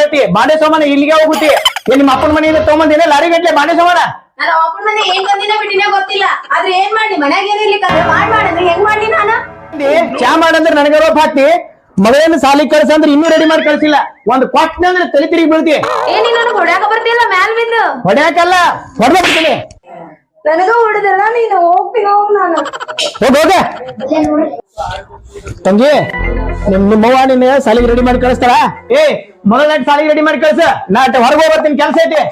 ಹೇಳ್ತಿ ಬಾಂಡೆ ಸೋಮನ ಇಲ್ಲಿಗೆ ಹೋಗುತ್ತಿ ಏನ್ ನಿಮ್ಮ ಅಪ್ಪನ ಮನೆಯಿಂದ ತಗೊಂಬಂದಿನ ಲಾರಿ ಗಟ್ಲೆ ಬಾಂಡೆ ಸೋಮನ ನಾನು ಅಪ್ಪನ ಮನೆ ಏನ್ ಬಂದಿನ ಬಿಟ್ಟಿನ ಗೊತ್ತಿಲ್ಲ. ಆದ್ರೆ ಏನ್ ಮಾಡಿ ಮನ್ಯಾಗ ಏನಿರ್ಲಿಕ್ಕ ಮಾಡ್ ಮಾಡಿದ್ರೆ ಹೆಂಗ್ ಮಾಡ್ಲಿ ನಾನು? ಚಾ ಮಾಡಂದ್ರೆ ನನಗೆ ರೋಪ್ ಹಾಕ್ತಿ. ಮಗಳನ್ನ ಸಾಲಿ ಕಳ್ಸ ಅಂದ್ರೆ ಇನ್ನೂ ರೆಡಿ ಮಾಡಿ ಕಳ್ಸಿಲ್ಲ. ಒಂದ್ ಕೊಟ್ಟನೆ ಅಂದ್ರೆ ತಲೆ ತಿರುಗಿ ಬೀಳ್ತಿ. ಏನ್ ನೀನ್ ನನಗ್ ಹೊಡ್ಯಾಕ ಬರ್ತಿಲ್ಲ ಮ್ಯಾಲ್ ಬಿದ್ದು. ಹೊಡ್ಯಾಕಲ್ಲ ಹೊಡ್ಬಿಡ್ತೀನಿ ನನಗ ಹೊಡೆದಲ್ಲ ನೀನು ಹೋಗ್ತೀನಿ ಹೋಗ್ ನಾನು. ಹೋಗ ಹೋಗ. ತಂಗಿ ನಿಮ್ ನಿಮ್ಮವ್ವ ನಿನ್ನ ಸಾಲಿಗೆ ರೆಡಿ ಮಾಡಿ ಕಳಿಸ್ತಾಳ ಏ ಮೊದಲ ಸಾಲಿಗೆ ರೆಡಿ ಮಾಡಿ ಕಳ್ಸ. ನಾಟ ಹೊರಗೆ ಹೋಗ್ಬರ್ತೀನಿ ಕೆಲಸ ಐತಿ.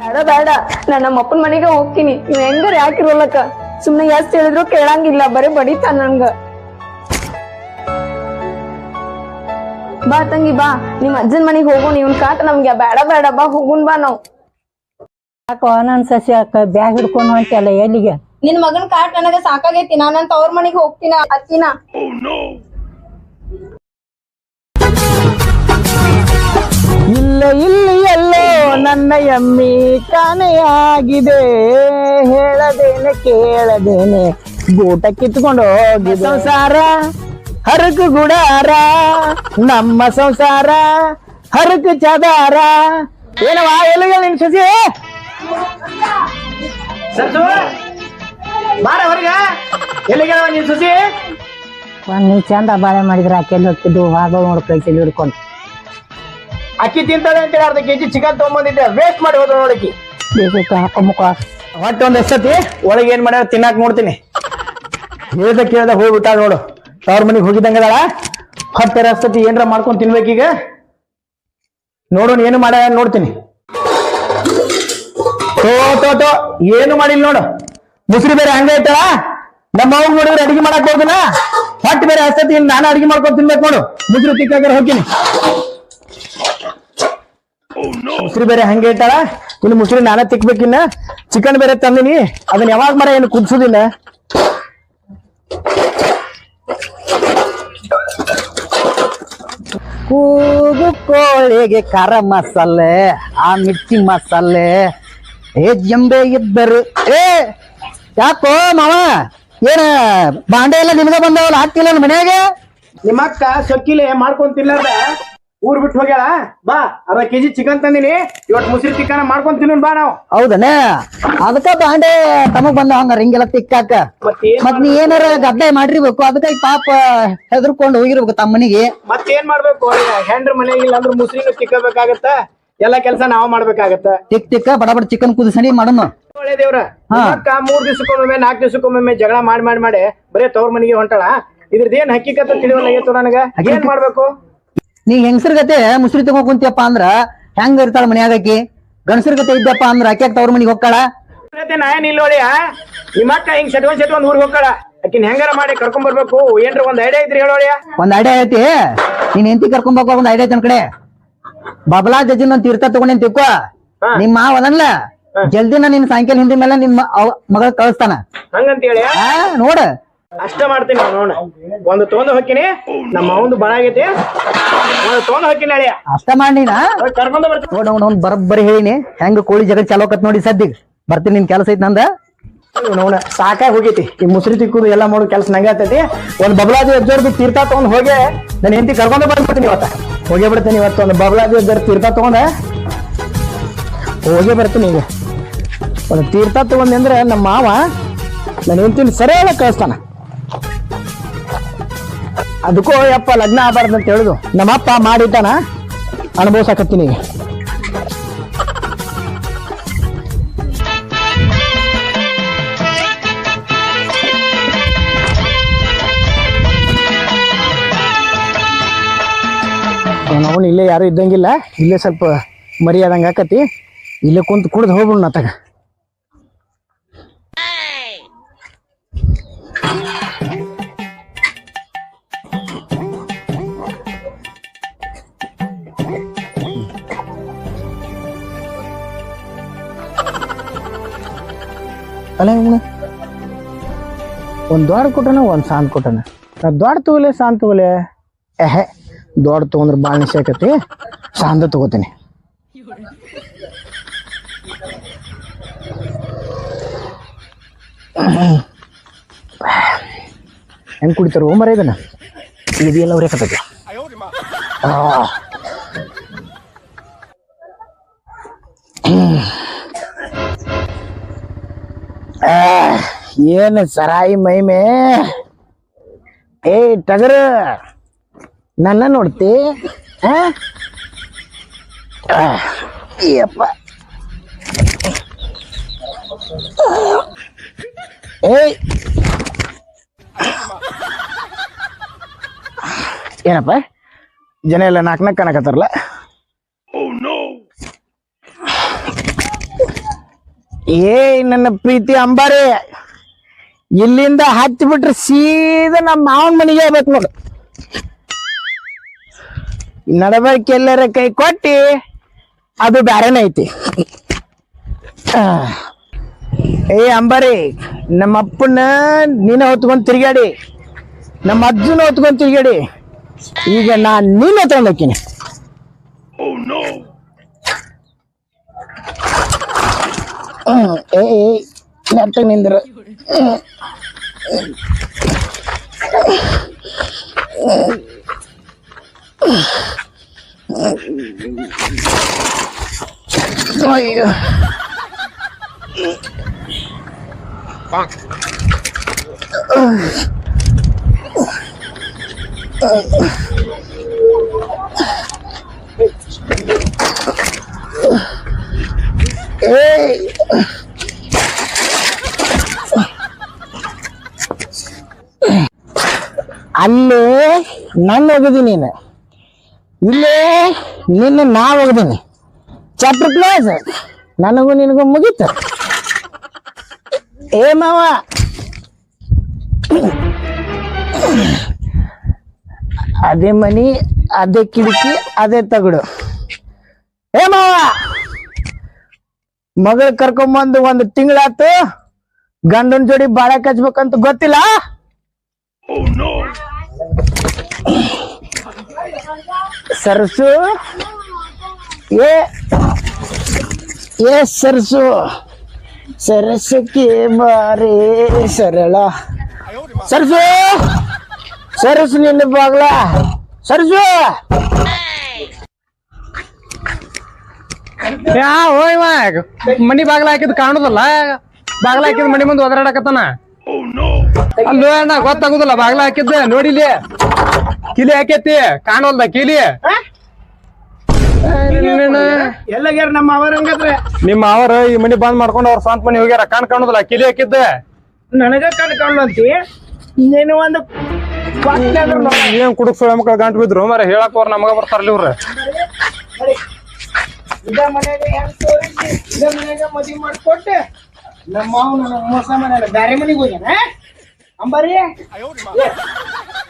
ಬೇಡ ಬೇಡ. ನಾನು ನಮ್ಮ ಅಪ್ಪನ ಮನೆಗೆ ಹೋಗ್ತೀನಿ. ನೀವ್ ಹೆಂಗಾರ ಯಾಕಿರೋಲ್ಲಕ್ಕ ಸುಮ್ನೆ ಎಷ್ಟ್ ಹೇಳಿದ್ರು ಕೇಳಂಗಿಲ್ಲ ಬರೀ ಬಡಿತಾನ ನಂಗ ಬಾ ತಂಗಿ ಬಾ. ನಿಮ್ ಅಜ್ಜನ್ ಮನೆಗೆ ಹೋಗೋಣ ನೀವ್ ಕಾಟ ನಮ್ಗೆ ಬೇಡ ಬೇಡ ಬಾ ಹೋಗುನ್ ಬಾ ನಾವ್. ಯಾಕೋ ನನ್ ಸಸಿ ಅಕ್ಕ ಬ್ಯಾಗ್ ಹಿಡ್ಕೊಂಡು ಹೊಂಟಲ್ಲ ಎಲ್ಲಿಗೆ? ನಿನ್ ಮಗನ್ ಕಾಟ ನನಗ ಸಾಕಾಗೈತಿ ನಾನಂತ ಅವ್ರ ಮನೆಗೆ ಹೋಗ್ತೀನ ಅತ್ತಿನ ಇಲ್ಲ ಇಲ್ಲಿ ಎಲ್ಲೋ ನನ್ನ ಎಮ್ಮಿ ಕಾಣೆಯಾಗಿದೆ ಹೇಳದೇನೆ ಕೇಳದೇನೆ ಗೂಟ ಕಿತ್ಕೊಂಡು ಹೋಗಿದೆ. ಸಂಸಾರ? ಹರಕು ಗುಡಾರ ನಮ್ಮ ಸಂಸಾರ ಹರಕು ಚದಾರ. ಏನವ ಎಲ್ಲಿಗೆ ನಿನ್ ಸಸಿ ಸರ್ಸು ಬಾರ ಹೊರಗ. ಎಲ್ಲಿಗೆ ನಿನ್ ಸಸಿ ಒಂದ್ ನೀ ಚಂದ ಬಾಳೆ ಮಾಡಿದ್ರ ಆಕೆಲ್ಲಿ ಹೋಗ್ತಿದ್ದು ಹಾಗ ನೋಡ್ ಕೈಸಲ್ಲಿ ಹಿಡ್ಕೊಂಡು. ಅಕ್ಕಿ ತಿಂತದೆ ಅಂತೇಳಿ ಅರ್ಧ ಕೆಜಿ ಚಿಕನ್ ತಗೊಂಬಂದಿದ್ದೆ. ವೇಸ್ಟ್ ಮಾಡಿ ಹೋದ್ರು ನೋಡಕ್ಕಿ. ಹೊಟ್ಟೆ ಒಂದ್ ಎಷ್ಟತಿ ಒಳಗೆ ಏನ್ ಮಾಡ್ಯಾರ ತಿನ್ನಾಕ್ ನೋಡ್ತೀನಿ. ಹೇಳ್ದ ಕೇಳ್ದ ಹೋಗ್ಬಿಟ್ಟ ನೋಡು. ತವ್ರ ಮನೆಗೆ ಹೋಗಿದ್ದಂಗದ ಹೊಟ್ಟೆ ರಸ್ತತಿ ಏನ್ರ ಮಾಡ್ಕೊಂಡ್ ತಿನ್ಬೇಕೀಗ ನೋಡೋಣ ಏನು ಮಾಡ ನೋಡ್ತೀನಿ. ತೋ ತೋ ತೋ, ಏನು ಮಾಡಿಲ್ಲ ನೋಡು. ಮುಸ್ರಿ ಬೇರೆ ಹಂಗ ಐತಳ ನಮ್ಮ ಅವ್ ನೋಡಿದ್ರೆ ಅಡಿಗೆ ಮಾಡಕ್ ಹೋಗಿನ ಹೊಟ್ಟೆ ಬೇರೆ ಹಸ್ತತಿ ಇಲ್ಲಿ ನಾನು ಅಡಿಗೆ ಮಾಡ್ಕೊಂಡು ತಿನ್ಬೇಕು ನೋಡು. ಮುಸ್ರಿ ತಿಕ್ಕಾಗ ಹೋಗ್ತೀನಿ. ಮುಸ್ರಿ ಬೇರೆ ಹಂಗೆ ಇಟ್ಟಾಳ ಇನ್ನು ಮುಸ್ರಿ ನಾನೇ ತಿಕ್ಬೇಕಿನ್ನ ಚಿಕನ್ ಬೇರೆ ತಂದಿನಿ. ಅದನ್ನ ಯಾವಾಗ ಮರ ಏನು ಕುದಿಸೋದಿಲ್ಲ. ಕೂಗು ಕೋಳಿಗೆ ಖಾರ ಮಸಾಲೆ, ಆ ಮಿರ್ಚಿ ಮಸಾಲೆ. ಏ, ಜಂಬೆ ಇದ್ದರು ಏ, ಯಾಕೋ ಮಾವ? ಏನ, ಬಾಂಡೆ ಎಲ್ಲ ನಿಮಗೆ ಬಂದವಲ್ಲ, ಹಾಕ್ತಿಲ್ಲ ನನ್ ನಿಮ್ಮಕ್ಕ ಸಕ್ಕಿಲೆ ಮಾಡ್ಕೊಂತಿಲ್ಲ ಊರ್ ಬಿಟ್ಟು ಹೋಗ್ಯಾಳ? ಬಾ ಅರ್ಧ ಕೆಜಿ ಚಿಕನ್ ತಂದಿನಿ. ಇವತ್ತು ಮುಸಿರಿ ಚಿಕನ್ ಮಾಡ್ಕೊಂಡ್ ತಿನ್ನೋಣ ಬಾ ನಾವು. ಹೌದನ? ಅದಕ್ಕ ಬಾಂಡೆ ತಮಗ್ ಬಂದ ಹಂಗ ರಿಂಗೆಲ್ಲ ತಿಕ್ಕಾಕ. ಮತ್ತೆ ಮತ್ ನೀ ಏನಾರ ಗದ್ದೆ ಮಾಡಿರ್ಬೇಕು ಅದಕ್ಕ ಈ ಪಾಪ ಹೆದರ್ಕೊಂಡು ಹೋಗಿರ್ಬೇಕು ತಮ್ಮನಿಗೆ ಮತ್ತ್ ಮತ್ತೇನ್ ಮಾಡ್ಬೇಕು? ಹೆಂಡ್ರ ಮನೆಗಿಲ್ಲ ಅಂದ್ರೆ ಮುಸ್ರಿನ ತಿಕ್ಕಬೇಕಾಗತ್ತ? ಎಲ್ಲಾ ಕೆಲಸ ನಾವ್ ಮಾಡ್ಬೇಕಾಗತ್ತ? ತಿಕ್ ತಿಕ್ಕ ಬಡ ಬಡ ಚಿಕನ್ ಕುದಿಸಣಿ ಮಾಡೋಣ ಒಳ್ಳೆ ದೇವ್ರ. ಅಕ್ಕ ಮೂರ್ ದಿವಸಕ್ಕೊಮ್ಮೆ ನಾಲ್ಕು ದಿವಸಕ್ಕೊಮ್ಮೆ ಜಗಳ ಮಾಡಿ ಮಾಡಿ ಮಾಡಿ ಬರೇ ತವ್ರ ಮನೆಗೆ ಹೊಂಟಾಳ. ಇದ್ರದ್ದು ಏನ್ ಹಕ್ಕಿಕತ್ತ ತಿಳಿವಲ್ಲ ನನಗ? ಏನ್ ಮಾಡ್ಬೇಕು? ನೀ ಹೆಂಗಸರ್ ಗತೆ ಮುಸ್ರಿ ತಗೊಂಡ್ ಕುಂತಿಯಪ್ಪ ಅಂದ್ರ ಹೆಂಗ ಇರ್ತಾಳ ಮನ್ಯಾಗ ಆಕಿ? ಗಂಡಸರ ಗತೆ ಇದ್ದಪ್ಪ ಅಂದ್ರ ಆಕೆ ತವ್ರ ಮನಿಗೆ ಹೋಗ್ತಾಳ? ನಾ ನಿಮ್ಮ ಅಕ್ಕ ಹಿಂಗ್ ಸೆಟ್ಕೊಂಡ್ ಸೆಟ್ಕೊಂಡ್ ಊರಿಗೆ ಹೋಗ್ತಾಳ. ಆಕಿನ್ ಹೆಂಗಾರ ಮಾಡಿ ಕರ್ಕೊಂಡ್ ಬರ್ಬೇಕು? ಏನ್ರ ಒಂದ್ ಐಡಿಯಾ ಐತ್ರಿ ಹೇಳೋಳಿಯ ಒಂದ್ ಐಡಿಯಾ ಐತಿ. ನೀನ್ ಎಂತಿ ಕರ್ಕೊಂಡ್ ಹೋಗೋ ಒಂದ್ ಐಡಿಯಾ ಐತಿ ಕಡೆ. ಬಬಲಾ ಜಜ್ಜಿನ ಒಂದ್ ತೀರ್ಥ ತಗೊಂಡೇನ್ ತಿಕ್ಕೋ ನಿಮ್ಮ ನಿಮ್ ಮಾವ ಅದನ್ಲ? ಜಲ್ದಿ ನಾ ನಿನ್ ಸಾಯಂಕಾಲ ಹಿಂದಿ ಮೇಲೆ ನಿಮ್ ಮಗಳ ಕಳಿಸ್ತಾನ. ಹಂಗಂತ ಹೇಳಿ ನೋಡ. ಅಷ್ಟ ಮಾಡ್ತೀನಿ ನೋಡ. ಒಂದು ತೊಗೊಂಡು ಹೋಗ್ತೀನಿ. ನಮ್ಮ ಅವಂದು ಬರ ಆಗೈತಿ. ಒಂದು ತೊಗೊಂಡು ಹೋಗ್ತೀನಿ ಅಳಿಯ ಅಷ್ಟ ಮಾಡಿನ ಕರ್ಕೊಂಡು ಬರ್ತೀನಿ. ನೋಡ ಅವ್ನ ಬರಬ್ಬರಿ ಹೇಳಿನಿ. ಹೆಂಗ ಕೋಳಿ ಜಗ ಚಲೋ ಆಕತ್ ನೋಡಿ ಸದ್ದಿಗೆ. ಬರ್ತೀನಿ ನಿನ್ ಕೆಲಸ ಐತಿ ನಂದ. ನೋಡ ಸಾಕಾಗಿ ಹೋಗೈತಿ. ಈ ಮುಸ್ರಿ ತಿಕ್ಕುದು ಎಲ್ಲ ಮಾಡೋ ಕೆಲಸ ನಂಗೆ ಆಗ್ತೈತಿ. ಒಂದ್ ಬಬಲಾದಿ ಅಜ್ಜರ್ದು ತೀರ್ಥ ತಗೊಂಡ್ ಹೋಗಿ. ನಾನು ಹೆಂಡತಿ ಕರ್ಕೊಂಡು ಬಂದ್ಬಿಡ್ತೀನಿ ಇವತ್ತ. ಹೋಗೇ ಬಿಡ್ತೀನಿ ಇವತ್ತು. ಒಂದು ಬಬಲಾದಿ ಅಜ್ಜರ್ ತೀರ್ಥ ತಗೊಂಡ. ಹೋಗೇ ಬರ್ತೀನಿ ಈಗ. ಒಂದು ತೀರ್ಥ ತಗೊಂಡೆ ಅಂದ್ರೆ ನಮ್ಮ ಮಾವ ನಾನು ಹೆಂಡತಿನ ಸರಿಯಾಗಿ ಕಳಿಸ್ತಾನ. ಅದಕ್ಕೂ ಯಪ್ಪ, ಲಗ್ನ ಆಗಬಾರ್ದು ಅಂತ ಹೇಳುದು. ನಮ್ಮಪ್ಪ ಮಾಡಿದ್ದಾನ, ಅನುಭವಿಸಕತ್ತೀನಿ. ಅವನು ಇಲ್ಲೇ ಯಾರು ಇದ್ದಂಗಿಲ್ಲ, ಇಲ್ಲೇ ಸ್ವಲ್ಪ ಮರಿಯಾದಂಗೆ ಆಕತಿ. ಇಲ್ಲೇ ಕುಂತು ಕುಡ್ದು ಹೋಗ್ಬಿಡು ತಗ. ಅಲ್ಲ ಇವ್ನು. ಒಂದ್ ದೊಡ್ಡ ಕೊಟ್ಟನ, ಒಂದ್ ಸಾಂತ್ ಕೊಟ್ಟನ. ನಾ ದೊಡ್ಡ ತಗೋಲೆ ಸಾಂತ್ ತಗೋಲೆ. ಎಹೆ ದೊಡ್ಡ ತಗೊಂಡ್ರೆ ಭಾಳ ನಿಶೆ ಆಕತಿ ತಗೋತೀನಿ. ಹೆಂಗ್ ಕುಡಿತಾರ ಓಮರ ಇದನ್ನ ಇದೆಲ್ಲ ಉರಿಯಕತ್ತೈತಿ ಆ. ಏನು ಸರಾಯಿ ಮೈಮೆ? ಏ, ಟಗರ, ನನ್ನ ನೋಡ್ತಿ? ಯಪ್ಪ. ಏಯ್. ಏನಪ್ಪ? ಜನ ಎಲ್ಲ ನಾಲ್ಕು ನಾಲ್ಕು ಕಾಣಕತ್ತಾರಲ್ಲ? ಏ ನನ್ನ ಪ್ರೀತಿ ಅಂಬಾರಿ. ಇಲ್ಲಿಂದ ಹತ್ತಿ ಬಿಟ್ರೆ ಸೀದಾ ನಮ್ಮ ಮಾವನ ಮನೆಗೆ ಹೋಗ್ಬೇಕು ನೋಡು. ನಡಬರ್ಕ್ ಎಲ್ಲರ ಕೈ ಕೊಟ್ಟಿ ಅದು ಬ್ಯಾರೇನ ಐತಿ. ಏ ಅಂಬಾರಿ, ನಮ್ಮ ಅಪ್ಪನ ನೀನ ಹೊತ್ಕೊಂಡ್ ತಿರ್ಗಾಡಿ ನಮ್ಮ ಅಜ್ಜನ ಹೊತ್ಕೊಂಡ್ ತಿರ್ಗಾಡಿ ಈಗ ನಾನ್ ನೀನ ತಗೊಂಡ್ ಹೋಗ್ತೀನಿ ಹ್ಮ್. ಏ ಏ, ನೆಟ್ಟಗ್ ನಿಂದ್ರು ಹ್ಮ್. ಅಯ್ಯೋ ಏಯ್ ಅಲ್ಲೇ ನನ್ನ ಒಗದಿ ನೀನು. ಇಲ್ಲೇ ನಿನ್ನ ನಾ ಒಗದೀನಿ ಚಾಪ್ಟರ್ ಕ್ಲೋಸ್ ನನಗೂ ನಿನಗೂ ಮುಗೀತು. ಏ ಮಾವ. ಅದೇ ಮನಿ, ಅದೇ ಕಿಟಕಿ, ಅದೇ ತಗಡು. ಏ ಮಾವ. ಮಗಳ ಕರ್ಕೊಂಬಂದು ಒಂದು ತಿಂಗಳಾತು? ಗಂಡನ ಜೋಡಿ ಬಾಳೆ ಕಚ್ಬೇಕಂತ ಗೊತ್ತಿಲ್ಲ? ಸರ್ಸು? ಏ ಏ ಸರ್ಸು, ಸರಸಕ್ಕೆ ಬಾರಿ ಸರಳ. ಸರ್ಸು, ಸರಸು ನಿನ್ನ ಬಾಗ್ಲ. ಸರ್ಸು! ಯಾ ಹೋಯ್ ಮನಿ ಬಾಗ್ಲ ಹಾಕಿದ್ ಕಾಣುದಲ್ಲ? ಬಾಗ್ಲ ಹಾಕಿದ್ ಮನಿ ಮುಂದೆ ಒದರಾಡಕತ್ತಾನ? ಅಲ್ಲೋ ಅಣ್ಣ ಗೊತ್ತಾಗುದಿಲ್ಲ ಬಾಗ್ಲ ಹಾಕಿದ್ದ ನೋಡಿಲಿ ಕಿಲಿ ಹಾಕೇತಿ ಕಾಣೋಲ್ದ ಕಿಲಿ? ಎಲ್ಲಗ್ಯಾರ ನಮ್ಮ ನಿಮ್ಮ ಅವರ ಈ ಮನಿ ಬಂದ್ ಮಾಡ್ಕೊಂಡು ಅವ್ರ ಸ್ವಂತ ಮನಿ ಹೋಗ್ಯಾರ ಕಾಣ್ ಕಾಣುದಿಲ್ಲ ಕಿಲಿ ಹಾಕಿದ್ದ. ನನಗ ಕಣ್ ನೀನು ಒಂದು. ಏನ್ ಕುಡುಕ್ ಸುಳ ಮಕ್ಕಳ ಗಂಟು ಬಿದ್ರು ಮರ ಹೇಳಕ್ ಅವ್ರ ನಮಗ ಬರ್ತಾರಲ್ಲ ಇವ್ರ. ಇದ ಮನ್ಯಾಗ ಹೆಂಗ್ ತೋರಿಸಿ? ಇದ ಮನ್ಯಾಗ ಮದ್ವಿ ಮಾಡ್ಕೊಟ್ಟೆ ನಮ್ಮ ಮಾವ ನನಗ ಮೋಸ ಮಾಡ್ಯಾನ. ಬ್ಯಾರೆ ಮನೆಗೆ ಹೋಗ್ಯಾನ ಅಂಬಾರಿ?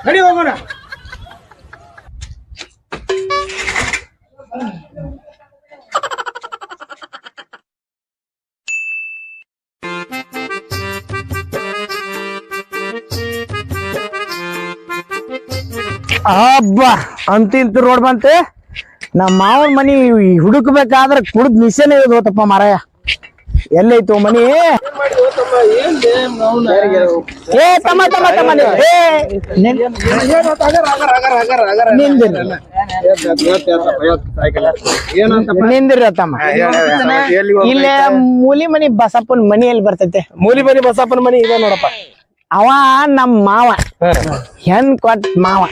ನಡಿ ಹೋಗೋಣ. ಹಬ್ಬ ಅಂತಿಂತ ರೋಡ್ ಬಂತೆ? ನಮ್ಮ ಮಾವನ ಮನಿ ಹುಡುಕ್ಬೇಕಾದ್ರೆ ಕುಡ್ದ್ ನಿಶೆನೆ ಇರೋದು ಹೋತಪ್ಪ ಮಾರಾಯ. ಎಲ್ಲೈತು ಮನಿ? ಏ ತಮ್ಮ ತಮ್ಮ ತಮ್ಮ ನೀವು. ಏ, ನಿನ್- ನಿಂದಿರ್ರಿ. ನಿಂದಿರ್ರಿ ತಮ್ಮ. ಇಲ್ಲೇ ಮೂಲಿ ಮನಿ ಬಸಪ್ಪನ ಮನಿ ಎಲ್ಲಿ ಬರ್ತೈತೆ. ಮೂಲಿ ಮನಿ ಬಸಪ್ಪನ ಮನಿ ಇದೆ ನೋಡಪ್ಪ. ಅವ ನಮ್ಮ ಮಾವ. ಹೆಣ್ ಕೊಟ್ ಮಾವ.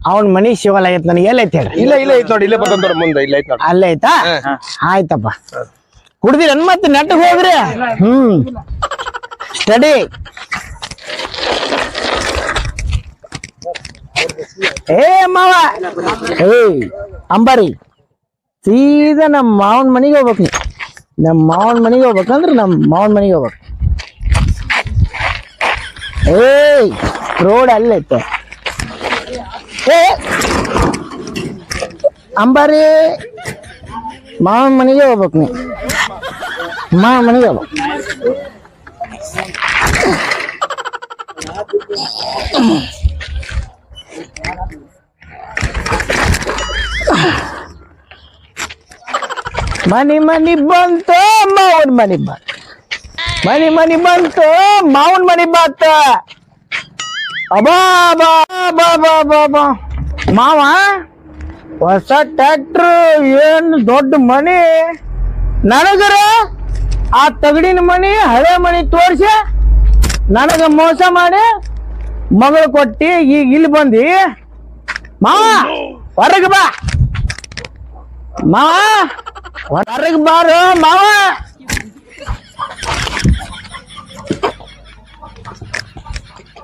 ಅವನ್ ಮನಿ ಶಿವಲ್ ಆಗೈತ್ ನನಗೆ ಎಲ್ಲೈತೆ ಹೇಳ್ರಿ? ಇಲ್ಲ ಇಲ್ಲ ಐತ್ ನೋಡಿ ಇಲ್ಲೇ ಬರ್ತಂತ ಮುಂದೆ ಇಲ್ಲ ಐತ್ ನೋಡಿ. ಅಲ್ಲೇ ಐತಾ? ಆಯ್ತಪ್ಪ. ಕುಡ್ದಿರ ಮತ್ತೆ ನೆಟ್ಟಗ್ ಹೋಗ್ರಿ. ಹ್ಮ್. ಸ್ಟಡಿ ಏ ಮಾವ. ಏಯ್ ಅಂಬಾರಿ. ಸೀದಾ ನಮ್ ಮಾವನ್ ಮನೆಗೆ ಹೋಗ್ಬೇಕು ನೀ. ನಮ್ಮ ಮಾವನ್ ಮನೆಗೆ ಹೋಗ್ಬೇಕಂದ್ರ ನಮ್ಮ ಮಾವನ್ ಮನೆಗೆ ಹೋಗ್ಬೇಕು. ಏಯ್ ರೋಡ್ ಅಲ್ಲೈತೆ ಏ ಅಂಬಾರಿ, ಮಾವನ ಮನೆಗೆ ಹೋಗ್ಬೇಕು ನೀ. ಮಾವನ ಮನೆಗೆ ಹೋಗ್ಬೇಕು. ಮನಿ ಮನಿ ಬಂತು, ಮಾವನ್ ಮನಿ ಬಾ ಮನಿ ಮನಿ ಬಂತು, ಮಾವನ್ ಮನಿ ಬಂತ. ಅಬಾ ಬಾ ಬಾ ಬಾ ಬಾ ಬಾ ಮಾವ, ಹೊಸ ಟ್ರ್ಯಾಕ್ಟರ್ ಏನ್ ದೊಡ್ಡ ಮನಿ? ನನಗರ ಆ ತಗಡಿನ ಮನಿ, ಹಳೆ ಮನಿ ತೋರ್ಸಿ, ನನಗ ಮೋಸ ಮಾಡಿ ಮಗಳು ಕೊಟ್ಟಿ, ಈಗ ಇಲ್ಲಿ ಬಂದಿ. ಮಾವ, ಹೊರಗೆ ಬಾ. ಮಾವ, ಹೊರಗೆ ಬಾರು, ಮಾವ.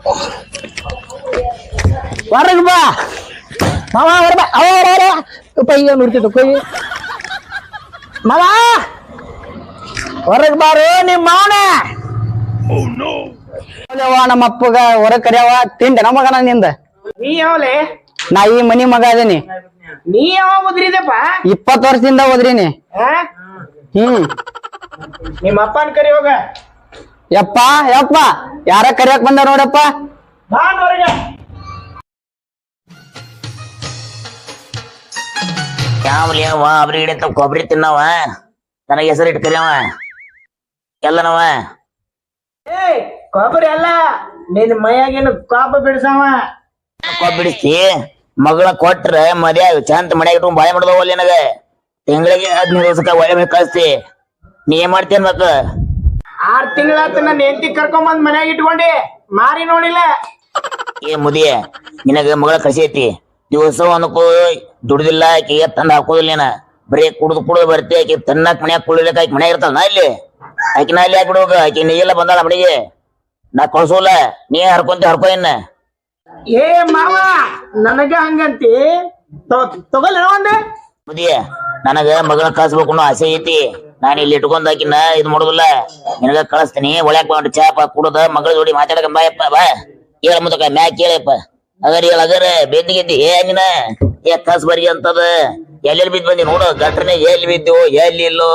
ಹೊರಗೆ ಬಾ ಮಾವ ಹೊರ ಬಾ ಅವ ಹೊರ ಹೊರ ಕೈ ನುಡ್ತಿತ್ತು ಕೈ ಮಾವ ಹೊರಗೆ ಬಾರು ನಿಮ್ಮ ಮಾವನ ನಮ್ಮ ಅಪ್ಪಗ ಹೊರಗ್ ಕರ್ಯಾವ ತಿಂಡೆ ನಮ್ಮ ಮಗನ ನಿಂದ ನೀ ಯಾವಲೆ ನಾ ಈ ಮನಿ ಮಗ ಅದೀನಿ ನೀ ಯಾವಾಗ ಮುದ್ರಿದಪ್ಪ ಇಪ್ಪತ್ ವರ್ಷದಿಂದ ಹೋದ್ರಿನಿ ಹ್ಮ್ ನಿಮ್ಮ ಅಪ್ಪನ ಕರಿ ಹೋಗ ಯಪ್ಪ ಯಪ್ಪ ಯಾರ ಕರಿಯಾಕ್ ಬಂದ ನೋಡಪ್ಪ ಬಾ ಹೊರಗೆ ಯಾವ್ಲಿ ಅವ ಹಿಡಿ ಹಿಡಿತ ಕೊಬ್ಬರಿ ತಿನ್ನವ? ನನಗೆ ಹೆಸರು ಇಟ್ಟು ಕರಿಯವ ಎಲ್ಲನವ? ಕೊಬ್ಬರಿ ಅಲ್ಲ. ನಿನ್ ಮೈಯಾಗಿನ ಕಾಪ ಬಿಡಿಸವ. ಕೊಬ್ಬಿಡಿಸಿ ಮಗಳ ಕೊಟ್ರ ಮದ್ಯಾಗ ಚಂತ ಮನ್ಯಾಗ ಇಟ್ಕೊಂಡ್ ಬಾಳೆ ಮಾಡ್ದವಲ್ಲ ನಿನಗ. ತಿಂಗಳಿಗೆ ಹದಿನೈದು ದಿವಸಕ್ಕ ಒಳ್ಳೆ ಕಳಿಸ್ತಿ ನೀ ಏನ್ ಮಾಡ್ತೀಯ ಮಕ್ಕ ಆರ್ ತಿಂಗಳಾತ ನನ್ನ ಹೆಂಡತಿ ಕರ್ಕೊಂಬಂದ್ ಮನ್ಯಾಗ ಇಟ್ಕೊಂಡಿ. ಮಾರಿ ನೋಡಿಲ್ಲ. ಏ ಮುದಿಯ ನಿನಗ ಮಗಳ ಕಳಿಸೈತಿ ದಿವಸ ಒಂದಕ್ಕೂ ದುಡ್ದಿಲ್ಲ ಆಕೆ ತಂದ್ ಹಾಕೋದಿಲ್ಲ ನೀನ. ಬರೀ ಕುಡ್ದು ಕುಡ್ದು ಬರ್ತಿ ಆಕಿ ತನ್ನಕ್ ಮನ್ಯಾಗ ಕುಡಿಲಿಕ್ಕೆ ಆಕಿ ಮನ್ಯಾಗ ಇರ್ತಾಳ ನಾ ಇಲ್ಲಿ? ಆಕಿ ನಾ ಇಲ್ಲಿ ಹಾಕ್ಬಿಡ್ಬೇಕು ಆಕಿ ನೀ ಎಲ್ಲ ಬಂದಾಳ ಮನೆಗೆ. ನಾ ಕಳ್ಸೋಲ್ಲ. ನೀ ಹರ್ಕೊಂತ ಹರ್ಕೊ ಇನ್ನ. ಏ ಮಾವ ನನಗೆ ಹಂಗಂತಿ? ತಗೊಲ್ಲ ಒಂದ್. ಮುದಿಯ ನನಗ ಮಗಳ ಕಳ್ಸ್ಬೇಕು ಅನ್ನೋ ಆಸೆ ಐತಿ. ನಾನು ಇಲ್ಲಿ ಇಟ್ಕೊಂಡ್ ಆಕಿನ ಇದ್ ಮಾಡುದಿಲ್ಲ. ನಿನಗ ಕಳಿಸ್ತೀನಿ. ಒಳ್ಯಾಕ ಬಂದು ಚಾಪ ಕುಡದ ಮಗಳ ಜೋಡಿ ಮಾತಾಡಕ ಬಾಯಪ್ಪ ಬಾ. ಕೇಳ ಮುಂದಕ್ಕ ಮ್ಯಾಕ್ ಕೇಳಪ್ಪ. ಅಗರ್ ಹೇಳ ಅಗರ. ಗಿದ್ದಿ. ಏ ನೀನ ಏ ಕಸ್ ಬರಿ ಅಂತದ. ಎಲ್ಲೆಲ್ಲಿ ಬಿದ್ದು ಬಂದಿ ನೋಡು ಗಟ್ರನೆ ಎಲ್ಲಿ ಬಿದ್ದು ಎಲ್ಲಿ ಇಲ್ಲೋ.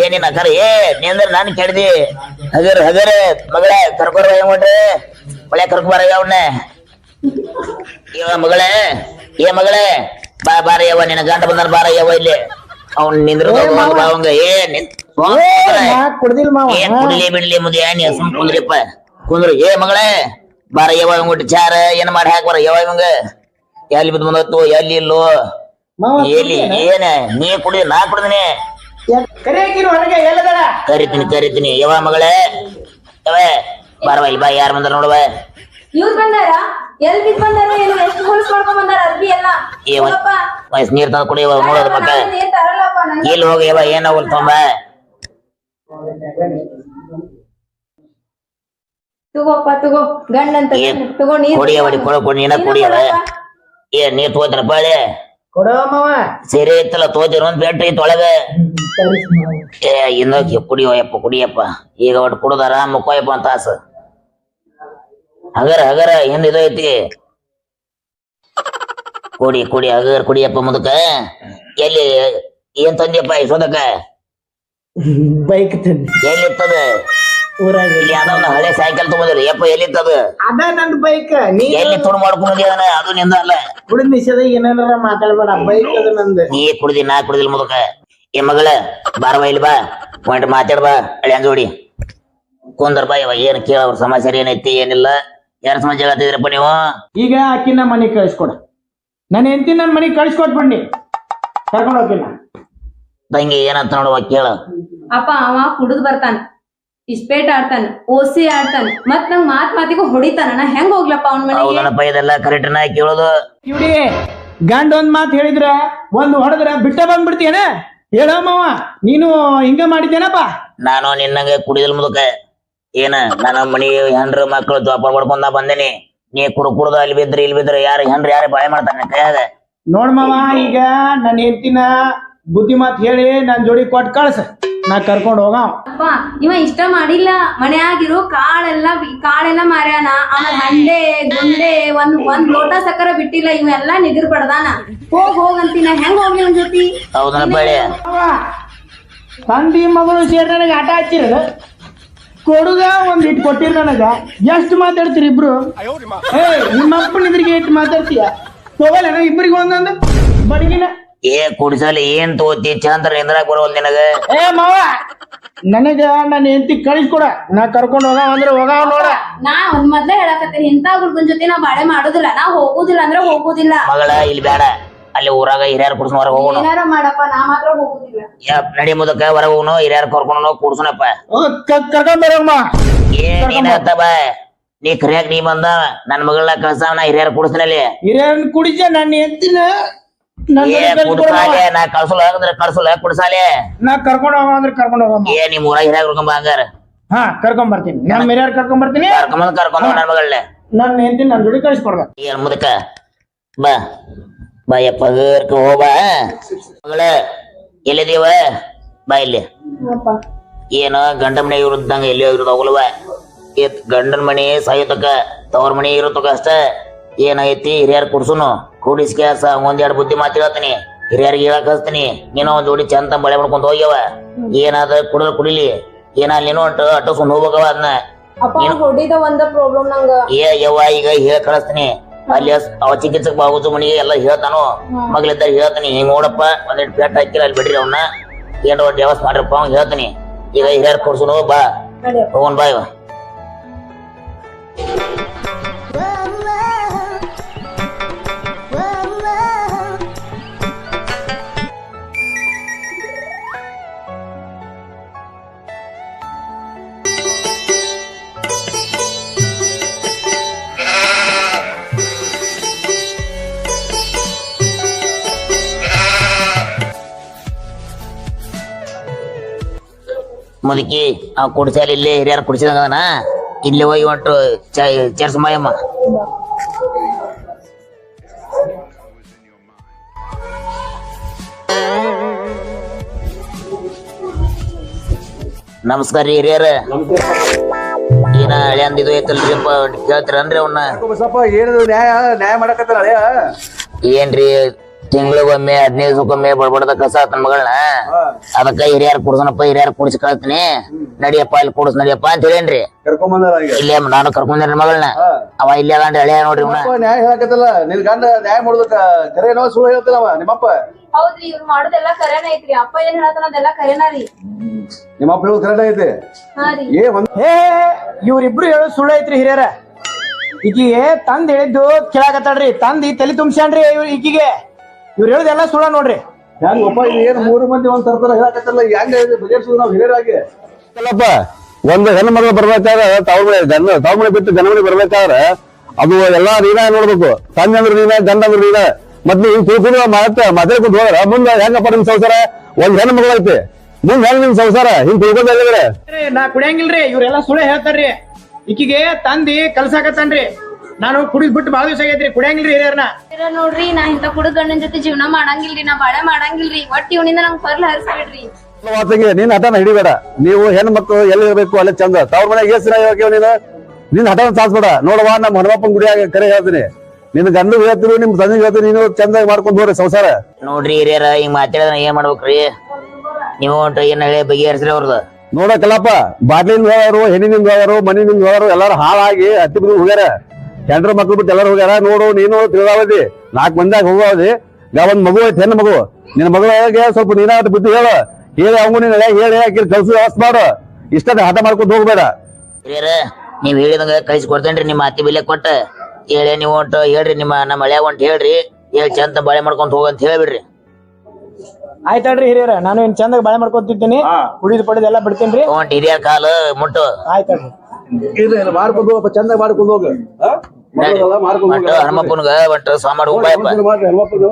ಏನಿನ ಅಗರ ಏ ನೀಂದ್ರ ನಾನು ಕೆಡ್ದಿ. ಹಗರ್ ಹಗರ ಮಗಳ ಕರ್ಕೊರ ಏನ್ ಮಾಡ್ರಿ ಒಳ್ಳೆ ಕರ್ಕೊಬಾರ ಅವನ್ನ ಇವ ಮಗಳೇ ಏ ಮಗಳೇ. ಬಾ ಬಾರ ಯವ್ವ ನಿನ್ನ ಗಂಡ ಬಂದಾರ ಬಾರ ಯವ ಇಲ್ಲಿ. ಅವ್ನ್ ನಿಂದ್ರ ಅವಂಗ ಏ ನಿನ್ ಕುಡ್ದಿಲ್ ಮಾವ. ಏ ಕುಡ್ಲಿ ಬಿಡ್ಲಿ ಮುದಿ ಏನ್ ಕುಂದ್ರಿಪ್ಪ. ಕುಂದ್ರು. ಏ ಮಗಳೇ ಬಾರ ಯಾವ ಇವಂಗ್ ಚಾರ? ಏನ್ ಮಾಡಿ ಹಾಕ್ ಬಾರ? ಯಾವ ಇವಂಗ ಎಲ್ಲಿ ಬಿದ್ದು ಬಂದತ್ತು ಎಲ್ಲಿ ಇಲ್ಲೋ? ಎಲ್ಲಿ? ಏನ? ನೀ ಕುಡಿ ನಾ ಕುಡ್ದಿನಿ. ಕರಿತೀನಿ ಕರಿತೀನಿ ಯವ್ವ ಮಗಳೇ? ಯವ್ವ ಬಾರವ ಇಲ್ಲಿ ಬಾ ಯಾರು ಬಂದಾರ ನೋಡವ ಇವ್ರು ಬಂದಾರ? ಎಲ್ ಬಂದಾರ ಏನು? ಎಷ್ಟು ಹೊಲಸ್ ಮಾಡ್ಕೊಂಡ್ ಬಂದಾರ ಅರ್ಬಿ ಎಲ್ಲ. ವಯಸ್ ನೀರ್ ತಂದು ಕುಡಿಯವ ನೋಡೋದು ಮಕ್ಕ ಇಲ್ಲಿ ಹೋಗಿ ಯವ್ವ ಏನ ಹೋಗ್ಲಿ ತೊಂಬ ತಗೋಪ್ಪ ತಗೋ ಗಂಡ ಅಂತ ಏ, ತಗೋ ನೀರ್ ಕುಡಿಯವ ಕೊಡ ಕೊಡಿ ನೀನ ನೀನು ಕುಡಿಯವ ಕೊಡಪ್ಪ. ಏ ನೀರ್ ತಗೋತಾರ ಬಾಳೆ ಕೊಡೋ ಮಾವ ಸೀರೆ ಇತ್ತಲ್ಲ ತೋತಿರ ಒಂದ್ ಬೇಟ್ರಿ ಐತ್ ಒಳಗ ಏ ಇನ್ನೋಕಿ ಕುಡಿಯೋ ಯಪ್ಪ ಕುಡಿಯಪ್ಪ ಈಗ ಒಟ್ಟು ಕುಡ್ದಾರ ಮುಕ್ಕೋಯಪ್ಪ ಅಂತ ಆಸ ಹಗರ ಹಗರ ಹಿಂದ ಇದು ಐತಿ ಕುಡಿ ಕುಡಿ ಹಗರ್ ಕುಡಿಯಪ್ಪ ಮುದಕ ಎಲ್ಲಿ ಏನ್ ತಂದಿಯಪ್ಪ ಇಸೋದಕ್ಕ ಬೈಕ್ ತಂದಿ ಎಲ್ಲಿ ಇತ್ತದ ಊರಾಗ ಇಲ್ಲಿ ಒಂದು ಹಳೆ ಸೈಕಲ್ ತಗೊಂಡಿಲ್ಲ ಯಪ್ಪ ಎಲ್ಲಿತ್ತದ? ಅದ ನನ್ನ ಬೈಕ್ ನೀ ಎಲ್ಲಿ ತುಡು ಮಾಡ್ಕೊಂಡು ಅದನ್ನ ಅದು ನಿಂದ ಅಲ್ಲ. ಕುಡಿದ ನಿಷೇಧ ಏನೇನಾರ ಮಾತಾಡ್ಬೇಡ. ಬೈಕ್ ಅದ ನಂದು. ನೀ ಕುಡ್ದಿ ನಾ ಕುಡ್ದಿಲ್ಲ ಮುದಕ. ಏ ಮಗಳ ಬಾರವ ಇಲ್ಲಿ ಬಾ. ಪಾಯಿಂಟ್ ಮಾತಾಡ್ ಬಾ ಹಳೆ ಜೋಡಿ ಕುಂದರ್ ಬಾ ಇವ ಏನ್ ಕೇಳ ಅವ್ರ ಸಮಾಚಾರ ಏನೈತಿ ಏನಿಲ್ಲ. ಯಾರ ಸಮಾಚಾರ ಹೇಳ್ತಿದ್ರಪ್ಪ ನೀವು? ಈಗ ಅಕ್ಕಿನ ಮನೆ ಕಳಿಸ್ಕೊಡ. ನನ್ನ ಹೆಂಡತಿ ನನ್ನ ಮನೆಗ್ ಕಳಿಸ್ಕೊಟ್ ಬನ್ನಿ. ಕರ್ಕೊಂಡು ಹೋಗಿಲ್ಲ ತಂಗಿ ಏನಂತ ನೋಡುವ ಕೇಳ. ಅಪ್ಪ ಅವ ಕುಡಿದು ಬರ್ತಾನ. ಇಸ್ಪೇಟ್ ಆಡ್ತಾನ ಓಸಿ ಆಡ್ತಾನ ಮತ್ ನಂಗ್ ಮಾತ್ ಮಾತಿಗೂ ಹೊಡಿತಾನ ನಾ ಹೆಂಗ್ ಹೋಗ್ಲಪ್ಪ ಅವ್ನ ಮನೆಗೆ? ಹೌದನಪ್ಪ ಇದೆಲ್ಲ ಕರೆಕ್ಟ್ನ ಕೇಳೋದು. ಇವ್ಡಿ ಗಂಡ ಒಂದ್ ಮಾತ್ ಹೇಳಿದ್ರ ಒಂದ್ ಹೊಡೆದ್ರ ಬಿಟ್ಟ ಬಂದ್ಬಿಡ್ತೀಯನ? ಹೇಳ ಮಾವ ನೀನು ಹಿಂಗ ಮಾಡಿದ್ದೇನಪ್ಪ ನಾನು ನಿನ್ನಂಗೆ ಕುಡಿದಲ್ ಮುದಕ. ಏನ ನನ್ನ ಮನಿ ಹೆಂಡ್ರ ಮಕ್ಕಳು ಜೋಪಾನ ಮಾಡ್ಕೊಂಡ ಬಂದೇನಿ. ನೀ ಕುಡು ಕುಡ್ದ ಅಲ್ಲಿ ಬಿದ್ರ ಇಲ್ಲಿ ಬಿದ್ರ ಯಾರು ಹೆಂಡ್ರ ಯಾರು ಬಾಳೆ ಮಾಡ್ತಾನೆ ಕೈಯಾಗ? ನೋಡ್ ಮಾವ ಈಗ ನನ್ನ ಹೆಂಡತಿನ ಬುದ್ಧಿ ಮಾತ್ ಹೇಳಿ ನನ್ ಜೋಡಿ ಕೊಟ್ ಕಳ್ಸ. ನಾ ಕರ್ಕೊಂಡು ಹೋಗ. ಅಪ್ಪ ಇವ ಇಷ್ಟ ಮಾಡಿಲ್ಲ. ಮನೆಯಾಗಿರೋ ಕಾಳೆಲ್ಲ ಕಾಳೆಲ್ಲ ಮಾರ್ಯಾನ. ಆಮೇಲೆ ಹಂಡೆ ಗುಂಡೆ ಒಂದ್ ಒಂದ್ ಲೋಟ ಸಕ್ಕರೆ ಬಿಟ್ಟಿಲ್ಲ. ಇವೆಲ್ಲ ನಿದ್ರ ಪಡ್ದಾನ. ಹೋಗ್ ಹೋಗಂತಿನ ಹೆಂಗ್ ಹೋಗ್ಲಿ ಒಂದ್ ಜೊತೆ? ಹೇಳಿ ತಂದಿ ಮಗಳು ಸೇರಿ ನನಗೆ ಆಟ ಹಚ್ಚಿರ ಕೊಡುಗ ಒಂದ್ ಇಟ್ ಕೊಟ್ಟಿರ್ ನನಗ. ಎಷ್ಟು ಮಾತಾಡ್ತೀರಿ ಇಬ್ರು? ಏ ನಿಮ್ಮ ಅಪ್ಪನ ಇದ್ರಿಗೆ ಇಟ್ಟು ಮಾತಾಡ್ತೀಯ ಹೋಗಲ್ಲ ಇಬ್ಬರಿಗೆ ಒಂದೊಂದು. ಬಡಗಿನ ಏ ಕುಡಿಸಲಿ ಏನ್ ತೋತಿ ಚಂದ್ರ ನಿಂದ್ರಾಗ ಬರೋಲ್ ನಿನಗ? ಏ ಮಾವ ನನಗ ನನ್ನ ಹೆಂಡತಿ ಕಳಿಸ್ಕೊಡ ನಾ ಕರ್ಕೊಂಡು ಹೋಗ ಅಂದ್ರೆ ಹೋಗಾವ ನೋಡ. ನಾ ಒಂದ್ ಮೊದ್ಲೇ ಹೇಳಕತ್ತೇನೆ ಇಂತ ಹುಡುಗನ ಜೊತೆ ನಾ ಬಾಳೆ ಮಾಡೋದಿಲ್ಲ. ನಾ ಹೋಗುದಿಲ್ಲ ಅಂದ್ರೆ ಹೋಗುದಿಲ್ಲ. ಮಗಳ ಇಲ್ಲಿ ಬೇಡ. ಅಲ್ಲಿ ಊರಾಗ ಹಿರಿಯರ್ ಕುಡ್ಸ್ನ ಹೊರಗೆ ಹೋಗೋಣ ಏನಾರ ಮಾಡಪ್ಪ ನಾ ಮಾತ್ರ ಹೋಗುದಿಲ್ಲ. ಯಪ್, ನಡಿ ಮುದಕ್ಕ ಹೊರಗೆ ಹೋಗೋಣ ಹಿರಿಯರ್ ಕರ್ಕೊಂಡು ಕುಡ್ಸನಪ್ಪ. ಕರ್ಕೊಂಡ್ ಬರೋಮ್ಮ ಏ ನೀನ್ ಬಾ. ನೀ ಕರಿಯಾಗಿ ನೀ ಬಂದ ನನ್ ಮಗಳನ್ನ ಕಳ್ಸಾವ ನಾ ಹಿರಿಯರ್ ಕುಡಿಸ್ನಲ್ಲಿ ಹಿರಿಯರ್ ಕುಡಿಸ ನನ್ನ ಹೆಂಡತಿನ ಕುಡ್ಸಾಲೆ ನಾ ಕಳ್ಸಲ್ಲ ಅಂದ್ರೆ ಕಳ್ಸಲ್ಲ ಕುಡ್ಸಾಲೆ. ನಾ ಕರ್ಕೊಂಡ್ ಹೋಗ ಅಂದ್ರೆ ಕರ್ಕೊಂಡು ಹೋಗಮ್ಮ. ಏ ನಿಮ್ ಊರಾಗ ಕರ್ಕೊಂಬ ಹಂಗಾರ. ಹಾ ಕರ್ಕೊಂಡ್ ಬರ್ತೀನಿ. ನಮ್ಮ ಹಿರಿಯರ್ ಕರ್ಕೊಂಡ್ ಬರ್ತೀನಿ. ಕರ್ಕೊಂಬಂದ್ ಕರ್ಕೊಂಡ್ ನನ್ ಮಗಳನ್ನ ನನ್ನ ಹೆಂಡತಿ ನನ್ನ ಜೋಡಿ ಕಳಿಸ್ಕೊಡ್ಬೇಕು ಏನ್ ಮುದಕ. ಬಾ. ಬಾ ಯಪ್ಪ ಗರ್ಕ ಹೋಗ ಮಗಳ ಎಲ್ಲಿದೀವ ಬಾ ಇಲ್ಲಿ. ಏನು ಗಂಡ ಮನೆ ಇರುದ್ದಂಗ ಎಲ್ಲಿ ಇರೋದು ಹೋಗಲ್ವ. ಗಂಡನ ಮನೆ ಸಾಯೋತಕ ತವ್ರ ಮನೆ ಇರೋತಕ ಅಷ್ಟ. ಏನೈತಿ ಹಿರಿಯರ್ ಕುಡ್ಸುನು? ಕೂಡಿಸ್ಕೆ ಸ ಒಂದೆರಡು ಬುದ್ಧಿ ಮಾತು ಹೇಳ್ತೀನಿ. ಹಿರಿಯರಿಗೆ ಹೇಳಕ್ ಹಚ್ತೀನಿ. ನೀನು ಒಂದ್ ಜೋಡಿ ಚಂದ ಬಳೆ ಮಾಡ್ಕೊಂಡ್ ಹೋಗ್ಯವ. ಏನಾದ ಕುಡಿದ್ರೆ ಕುಡಿಲಿ? ಏನ ನೀನು ಅಟ್ಟು ಅಟ್ಟಸ್ಕೊಂಡ್ ಹೋಗ್ಬೇಕವ ಅದನ್ನ ಅಪ್ಪ ಹೊಡಿದ ಒಂದ ಪ್ರಾಬ್ಲಮ್ ನಂಗ. ಏ ಯವ್ವ ಈಗ ಹೇಳ ಕಳಿಸ್ತೀನಿ. ಅಲ್ಲಿ ಅವ ಚಿಕಿತ್ಸಕ್ ಬಾಗುಸು ಮನಿಗೆ ಎಲ್ಲ ಹೇಳ್ತಾನು. ಮಗಳಿದ್ದಾಗ ಹೇಳ್ತೀನಿ. ಹಿಂಗ್ ನೋಡಪ್ಪ ಒಂದೆರಡು ಪೇಟ್ ಹಾಕಿರ ಅಲ್ಲಿ ಬಿಡ್ರಿ ಅವನ್ನ ಏನೋ ವ್ಯವಸ್ಥೆ ಮಾಡ್ರಪ್ಪ ಅವ್ನ್ ಹೇಳ್ತೀನಿ. ಈಗ ಹಿರಿಯರ್ ಕೊಡ್ಸುನು ಬಾ. ಹೋಗೋಣ ಬಾ ಇವ. ಮುದುಕಿ ಆ ಕುಡಿಸಲ್ ಇಲ್ಲೇ ಹಿರಿಯರ್ ಕುಡಿಸಿದಂಗದನ ಇಲ್ಲಿ ಹೋಗಿ ಒಟ್ಟು ಚರ್ಸ ಮಾಯಮ್ಮ. ನಮಸ್ಕಾರ ರೀ ಹಿರಿಯರ. ಏನ ಹಳೆ ಅಂದಿದ್ದು ಐತಲ್ರಿಪ್ಪ ಕೇಳ್ತೀರನ್ರಿ ಅವನ್ನ ನ್ಯಾಯ ನ್ಯಾಯ ಮಾಡಕತ್ತಾರ ಏನ್ರಿ ತಿಂಗಳಿಗೊಮ್ಮೆ ಹದಿನೈದು ದಿವಸಕ್ಕೊಮ್ಮೆ ಬಡಬಡದ ಕಸ ತನ್ನ ಮಗಳನ್ನ ಅದಕ್ಕ ಹಿರಿಯರ್ ಕುಡ್ಸನಪ್ಪ ಹಿರಿಯರ್ ಕುಡಿಸಿ ಕಳ್ತೀನಿ. ನಡಿಯಪ್ಪ ಇಲ್ಲಿ ಕುಡಿಸ್ ನಡಿಯಪ್ಪ ಅಂತ ಹೇಳೇನ್ರಿ. ಇಲ್ಲೇ ನಾನು ಕರ್ಕೊಂಡ್ರಿ ಮಗಳನ್ನ ಅವ ಇಲ್ಲೇ ಅದಾನ್ರಿ ಹಳೆಯ ನೋಡ್ರಿ ನ್ಯಾಯ ಹೇಳಕತ್ತಲ್ಲ? ನಿನ್ ಗಂಡ ನ್ಯಾಯ ಮಾಡುದಕ್ಕ ಕರೇನೋ ಸುಳ್ಳು ನಿಮ್ಮಪ್ಪ? ಹೌದ್ರಿ ಇವ್ರು ಮಾಡೋದೆಲ್ಲ ಕರೆನ ಐತ್ರಿ. ಅಪ್ಪ ಏನ್ ಅದೆಲ್ಲ ಕರೆನ ರೀ. ನಿಮ್ಮಪ್ಪ ಹೇಳೋದು ಕರೆಕ್ಟ್ ಐತಿ? ಏ ಒಂದ್ ಏ ಇವ್ರಿಬ್ರು ಹೇಳೋದು ಸುಳ್ಳು ಐತ್ರಿ ಹಿರಿಯರ. ಈಕಿಗೆ ತಂದ್ ಹೇಳಿದ್ದು ಕೇಳಾಕತ್ತಾಳ್ರಿ. ತಂದ್ ಈ ತಲೆ ತುಂಬ್ಸ್ಯಾನ್ರಿ ಇವ್ರ ಈಕಿಗೆ. ಇವ್ರು ಹೇಳೋದೆಲ್ಲ ಸುಳ್ಳ ನೋಡ್ರಿ. ಹೆಂಗಪ್ಪ ಏನ್ ಮೂರು ಮಂದಿ ಒಂದ್ ತರ್ತಾರ ಹೇಳಕತ್ತಲ್ಲ ಹೆಂಗ ಬಗೆಹರಿಸುದು ನಾವು ಹಿರಿಯರಾಗಿ. ಅಲ್ಲಪ್ಪ ಒಂದು ಹೆಣ್ಣು ಮಗಳು ಬರ್ಬೇಕಾದ್ರೆ ತವ್ರ ಮನೆ ಗಂಡ ತವ್ರ ಮನೆ ಬಿಟ್ಟು ಗಂಡ ಮನೆ ಬರ್ಬೇಕಾದ್ರೆ ಅದು ಎಲ್ಲಾ ನೀನ ನೋಡ್ಬೇಕು. ತಂದೆ ಅಂದ್ರೆ ನೀನ ಗಂಡ ಅಂದ್ರೆ ನೀನ. ಮತ್ತೆ ನೀವು ತಿಳ್ಕೊಂಡು ಮದ್ವೆ ಮಾತಾಡ್ಕೊಂಡು ಹೋದ್ರ ಮುಂದೆ ಹೆಂಗಪ್ಪ ನಿಮ್ ಸಂಸಾರ ಒಂದ್ ಹೆಣ್ಣು ಮಗಳು ಐತಿ. ಮುಂದ್ ಹೆಂಗ್ ನಿಮ್ ಸಂಸಾರ ಹಿಂಗ್ ತಿಳ್ಕೊಂಡ್ ಹೇಳಿದ್ರೆ ಏ, ನಾ ಕುಡಿಯಂಗಿಲ್ರಿ ಇವ್ರೆಲ್ಲ ಸುಳ್ಳು ಹೇಳ್ತಾರ್ರಿ. ಇಕ್ಕಿಗೆ ತಂದಿ ಕಲ್ಸಾಕತ್ತಾನ್ರಿ. ನಾನು ಕುಡಿದ್ ಬಿಟ್ಟು ಬಾಳ ದಿವಸ ಆಗೈತ್ರಿ ಕುಡಿಯಂಗಿಲ್ರಿ ಹಿರಿಯರ್ನ. ಇರ ನೋಡ್ರಿ ನಾ ಇಂತ ಕುಡಿದ ಗಂಡನ್ ಜೊತೆ ಜೀವನ ಮಾಡಂಗಿಲ್ರಿ ನಾ ಬಾಳೆ ಮಾಡಂಗಿಲ್ರಿ ಒಟ್ಟ ಇವನಿಂದ ನಂಗ್ ಪರ್ಲ್ ಹರಿಸ್ಬಿಡ್ರಿ. ನೀನ್ ಹಠನ ಹಿಡಿಬೇಡ. ನೀವು ಹೆಣ್ಣು ಮಕ್ಕಳು ಎಲ್ಲಿ ಇರಬೇಕು ಅಲ್ಲಿ ಚಂದ. ತವ್ರ ಮನೆಗೆ ನೀನ್ ಇವಾಗ ನೀನು? ನಿನ್ ಹಠನ ಸಾಧಿಸ್ಬೇಡ. ನೋಡವಾ ನಮ್ಮ ಹನುಮಪ್ಪನ ಗುಡಿಯಾಗ ಕರೆ ಹೇಳ್ತೀನಿ. ನಿನ್ ಗಂಡ ಹೇಳ್ತೀನಿ ನಿಮ್ ತಂದೆ ಹೇಳ್ತೀನಿ ನೀನು ಚಂದಾಗಿ ಮಾಡ್ಕೊಂಡು ಹೋಗ್ರಿ ಸಂಸಾರ. ನೋಡ್ರಿ ಹಿರಿಯರ ಹಿಂಗ್ ಮಾತಾಡಿದ್ರ ಏನ್ ಮಾಡ್ಬೇಕ್ರಿ? ನೀವು ಹೊಂಟ ಏನ್ ಹೇಳಿ ಬಗೆಹರಿಸ್ರಿ ಅವ್ರದ್ದು ನೋಡಕಲ್ಲಪ್ಪ ಬಾಟ್ಲಿಂದ ಹೇಳೋರು ಹೆಣ್ಣಿನಿಂದ ಹೇಳೋರು ಮನಿನಿಂದ ಹೇಳೋರು ಎಲ್ಲಾರು ಹಾಳಾಗಿ ಹತ್ತಿ ಬಿದ್ದು ಹೋಗ್ಯಾರ. ಹೆಂಡ್ರ ಮಕ್ಳು ಬಿಟ್ಟು ಎಲ್ಲರೂ ಹೋಗ್ಯಾರ? ನೋಡು ನೀನು ತಿಳಿದಾವದಿ ನಾಲ್ಕು ಮಂದಿಯಾಗ ಹೋಗೋದಿ ಯಾವ ಒಂದ್ ಮಗು ಐತೆ ಹೆಣ್ಣು ಮಗು. ನಿನ್ನ ಮಗಳಿಗೆ ಸ್ವಲ್ಪ ನೀನಾಗ ಬಿದ್ದು ಹೇಳು. ಹೇಳಿ ಅವಂಗು ನೀನು ಹೇಳಿ ಹಾಕಿ ಕಲ್ಸು ವ್ಯವಸ್ಥೆ ಮಾಡು. ಇಷ್ಟದ ಹಠ ಮಾಡ್ಕೊಂಡು ಹೋಗ್ಬೇಡ. ಹಿರಿಯರ ನೀವ್ ಹೇಳಿದಂಗ ಕಳಿಸಿ ಕೊಡ್ತೇನ್ರಿ ನಿಮ್ಮ ಅತ್ತಿ ಬಿಲೆ ಕೊಟ್ಟ. ಹೇಳಿ ನೀವು ಹೊಂಟು ಹೇಳ್ರಿ ನಿಮ್ಮ ನಮ್ಮ ಹಳೆಯ ಒಂಟು ಹೇಳ್ರಿ. ಹೇಳಿ ಚಂದ ಬಾಳೆ ಮಾಡ್ಕೊಂತ ಹೋಗಂತ ಹೇಳ್ಬಿಡ್ರಿ. ಆಯ್ತಾಳ್ರಿ ಹಿರಿಯರ ನಾನು ಇನ್ ಚಂದಾಗ ಬಾಳೆ ಮಾಡ್ಕೊತಿದ್ದೀನಿ ಕುಡಿದ್ ಪಡಿದ್ ಎಲ್ಲ ಬಿಡ್ತೇನ್ರಿ. ಹೊಂಟ್ ಹಿರಿಯರ್ ಕಾಲು ಮುಟ್ಟು. ಆಯ್ತಾಳ್ರಿ ಮಾಡ್ಕೊಂಡು ಚಂದಾಗಿ ಮಾಡ್ಕೊಂಡು ಹೋಗ. ಮಾಡ್ಕೊಂಡು ಹನುಮಪ್ಪನ್ಗ ಒಟ್ಟು ಸ್ವಾಮಿ ಹೋಗ್ಬಾಯಪ್ಪ ಮಾಡ್ರಿ ಹೆಣ್ಮಕ್ಳು